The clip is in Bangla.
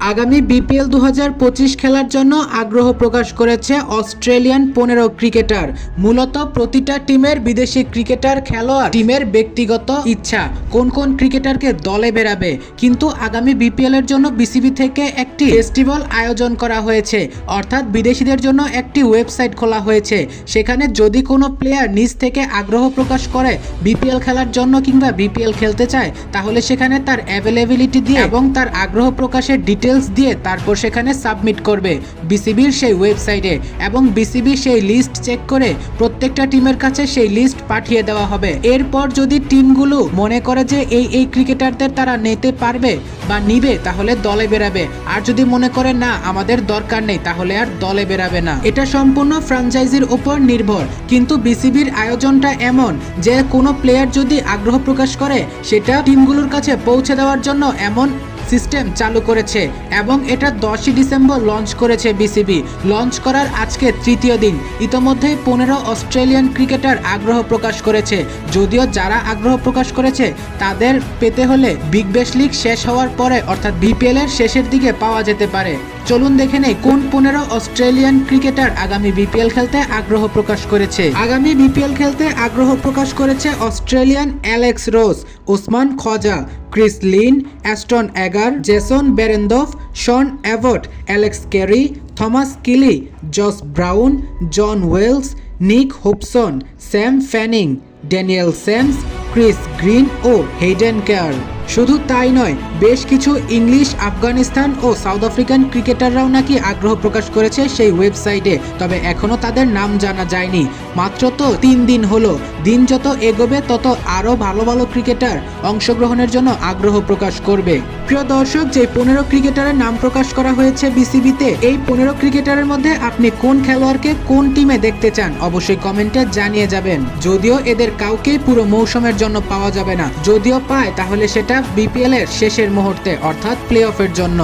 আগামী বিপিএল দু হাজার পঁচিশ খেলার জন্য আগ্রহ প্রকাশ করেছে অস্ট্রেলিয়ান পনেরো ক্রিকেটার। মূলত প্রতিটা টিমের বিদেশি ক্রিকেটার খেলোয়াড় টিমের ব্যক্তিগত ইচ্ছা, কোন কোন ক্রিকেটারকে দলে বেরাবে কিন্তু আগামী বিপিএল এর জন্য বিসিবি থেকে একটি ফেস্টিভ্যাল আয়োজন করা হয়েছে, অর্থাৎ বিদেশিদের জন্য একটি ওয়েবসাইট খোলা হয়েছে। সেখানে যদি কোনো প্লেয়ার নিজ থেকে আগ্রহ প্রকাশ করে বিপিএল খেলার জন্য কিংবা বিপিএল খেলতে চায়, তাহলে সেখানে তার অ্যাভেলেবিলিটি দিয়ে এবং তার আগ্রহ প্রকাশের ডিটেলস দিয়ে তারপর সেখানে সাবমিট করবে। বিসিবির সেই ওয়েবসাইটে এবং বিসিবি সেই লিস্ট চেক করে প্রত্যেকটা টিমের কাছে সেই লিস্ট পাঠিয়ে দেওয়া হবে। এরপর যদি টিমগুলো মনে করে যে এই এই ক্রিকেটারদের তারা নিতে পারবে বা নিবে, তাহলে দলে বেরাবে। আর যদি মনে করে না, আমাদের দরকার নেই, তাহলে আর দলে বেরাবে না। এটা সম্পূর্ণ ফ্র্যাঞ্চাইজির উপর নির্ভর। কিন্তু বিসিবির আয়োজনটা এমন যে কোনো প্লেয়ার যদি আগ্রহ প্রকাশ করে, সেটা টিমগুলোর কাছে পৌঁছে দেওয়ার জন্য এমন সিস্টেম চালু করেছে এবং এটা দশই ডিসেম্বর লঞ্চ করেছে বিসিবি। লঞ্চ করার আজকে তৃতীয় দিন। ইতোমধ্যেই পনেরো অস্ট্রেলিয়ান ক্রিকেটার আগ্রহ প্রকাশ করেছে। যদিও যারা আগ্রহ প্রকাশ করেছে, তাদের পেতে হলে বিগ ব্যাশ লিগ শেষ হওয়ার পরে, অর্থাৎ বিপিএল এর শেষের দিকে পাওয়া যেতে পারে। চলুন দেখে নেই কোন পনেরো অস্ট্রেলিয়ান ক্রিকেটার আগামী বিপিএল খেলতে আগ্রহ প্রকাশ করেছে। আগামী বিপিএল খেলতে আগ্রহ প্রকাশ করেছে Australian Alex Ross Usman Khawaja Chris Lynn, Ashton Agar Jason Behrendorff, Sean Abbott, Alex Carey Thomas Kelly, Josh Brown, John Wells, Nick Hobson, Sam Fanning, Daniel Sams, Chris Green ও হেডেন কেয়ার। শুধু তাই নয়, বেশ কিছু ইংলিশ, আফগানিস্তান ও সাউথ আফ্রিকান ক্রিকেটাররাও নাকি আগ্রহ প্রকাশ করেছে সেই ওয়েবসাইটে, তবে এখনও তাদের নাম জানা যায়নি। মাত্র তো তিন দিন হলো। দিন যত এগোবে, তত আরও ভালো ভালো ক্রিকেটার অংশগ্রহণের জন্য আগ্রহ প্রকাশ করবে। প্রিয় দর্শক, যে পনেরো ক্রিকেটারের নাম প্রকাশ করা হয়েছে বিসিবিতে, এই পনেরো ক্রিকেটারের মধ্যে আপনি কোন খেলোয়াড়কে কোন টিমে দেখতে চান, অবশ্যই কমেন্টে জানিয়ে যাবেন। যদিও এদের কাউকে পুরো মৌসুমের জন্য পাওয়া যাবে না, যদিও পায়, তাহলে সেটা বিপিএল এর শেষের মুহূর্তে, অর্থাৎ প্লে অফের জন্য।